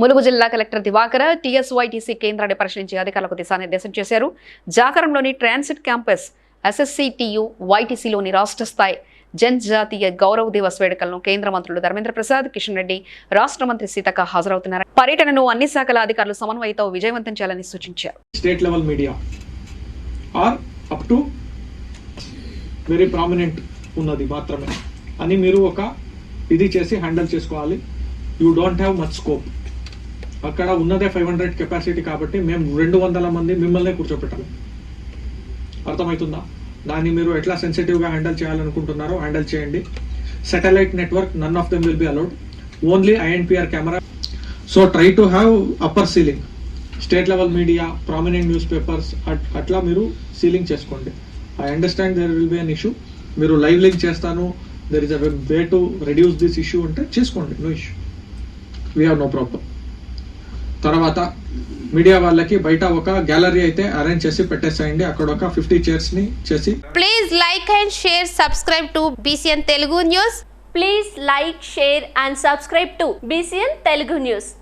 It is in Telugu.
ములుగు జిల్లా కలెక్టర్ దివాకర టీఎస్వైటీసీ కేంద్రాన్ని పరిశీలించి అధికారులకు దిశానిర్దేశం చేశారు. జాకరంలోని ట్రాన్సిట్ క్యాంపస్ ఎస్ఎస్సిటియు వైటీసీలోని రాష్ట్ర స్థాయి జనజాతీయ గౌరవ దివస్ వేడుకలను కేంద్ర మంత్రులు ధర్మేంద్ర ప్రసాద్ కిషన్ రెడ్డి రాష్ట్ర మంత్రి సీతక్క హాజరవుతున్నారు. పర్యటనను అన్ని శాఖల అధికారులు సమన్వయంతో విజయవంతం చేయాలని సూచించారు. State level media are up to very prominent ఉన్నది మాత్రమే. అని మీరు ఒక ఇది చేసి హ్యాండిల్ చేసుకోవాలి. You don't have much scope. అక్కడ ఉన్నదే ఫైవ్ హండ్రెడ్ కెపాసిటీ కాబట్టి మేము రెండు వందల మంది మిమ్మల్నే కూర్చోపెట్టాలి. అర్థమవుతుందా? దాన్ని మీరు ఎట్లా సెన్సిటివ్గా హ్యాండిల్ చేయాలనుకుంటున్నారో హ్యాండిల్ చేయండి. Satellite network none of them will be allowed only INPR camera so try to have upper ceiling state level media prominent news papers అట్లా మీరు సీలింగ్ చేసుకోండి. I understand there will be an issue మీరు లైవ్ లింక్ చేస్తాను. There is a way to reduce this issue అంటే చేసుకోండి. No issue we have no problem తర్వాత మీడియా వాళ్ళకి బయట ఒక గ్యాలరీ అయితే అరేంజ్ చేసి పెట్టేసాయండి. అక్కడ ఒక ఫిఫ్టీ చైర్స్ని చేసి please like and share subscribe to BCN Telugu news please like share and subscribe to BCN Telugu news